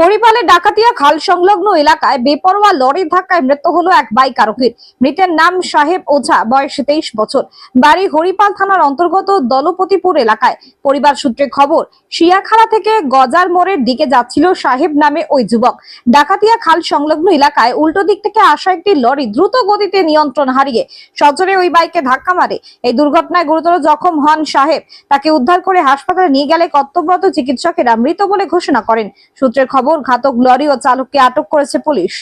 হরিপালে ডাকাতিয়া খাল সংলগ্ন এলাকায় বেপরোয়া লরির ধাক্কায় মৃত্যু হলো এক বাইক আরোহীর। মৃতের নাম সাহেব ওঝা, বয়স তেইশ বছর। বাড়ি হরিপাল থানার অন্তর্গত দলপতিপুর এলাকায়। পরিবার সূত্রে খবর, শিয়াখাড়া থেকে গজার মোড়ের দিকে যাচ্ছিল সাহেব নামে ওই যুবক। ডাকাতিয়া খাল সংলগ্ন এলাকায় উল্টো দিক থেকে আসা একটি লরি দ্রুত গতিতে নিয়ন্ত্রণ হারিয়ে সজোরে ওই বাইকে ধাক্কা মারে। এই দুর্ঘটনায় গুরুতর জখম হন সাহেব। তাকে উদ্ধার করে হাসপাতালে নিয়ে গেলে কর্তব্যরত চিকিৎসকেরা মৃত বলে ঘোষণা করেন। সূত্রের খবর ঘাতক লরি ও চালককে আটক করেছে পুলিশ।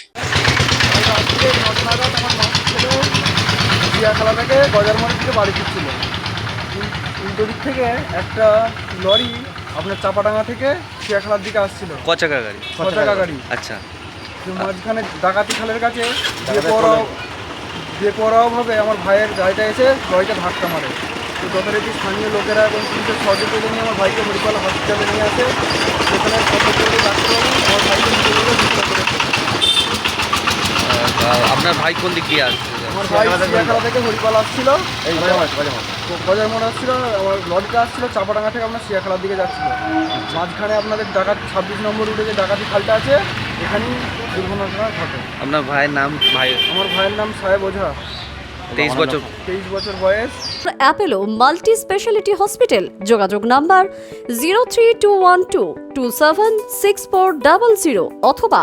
চিড়িয়াখানা থেকে গজারমারি থেকে বাড়ি ফিরছিল। উল- উল্টো দিক থেকে একটা লরি আপনার চাপাডাঙ্গা থেকে চিড়িয়াখানার দিকে আসছিল। ক চাকা গাড়ি? ছচাকা গাড়ি। আচ্ছা। মাঝখানে ডাকাতি খালের কাছে বেপরোয়া বেপরোয়াভাবে আমার ভাইয়ের গাড়িটা এসে লরিটা ধাক্কা মারে। তো যথারীতি স্থানীয় লোকেরা এবং পুলিশের সহযোগিতা নিয়ে আমার ভাইকে হরিপাল হসপিটালে নিয়ে আসে। সেখানে ডাক্তারবাবু আমার ভাইকে নিয়ে গেলে ভিতরে করেছে আহ, আপনার ভাই কোন দিক দিয়ে আসছে? আমার থেকে হরিপাল আসছিল। গজার মোড় আসছিল আমার লরিটা আসছিল চাপাডাঙ্গা থেকে আপনার চিড়িয়াখানার দিকে যাচ্ছিল মাঝখানে আপনাদের ডাকাত ছাব্বিশ নম্বর রুটে যে ডাকাতি খালটা আছে এখানেই দুর্ঘটনা ঘটে। আপনার ভাইয়ের নাম ভাই? আমার ভাইয়ের নাম সাহেব ওঝা। তেইশ বছর। তেইশ বছর বয়স। অ্যাপেলো মাল্টি স্পেশালিটি হসপিটাল যোগাযোগ number zero three two one two two seven six four double zero অথবা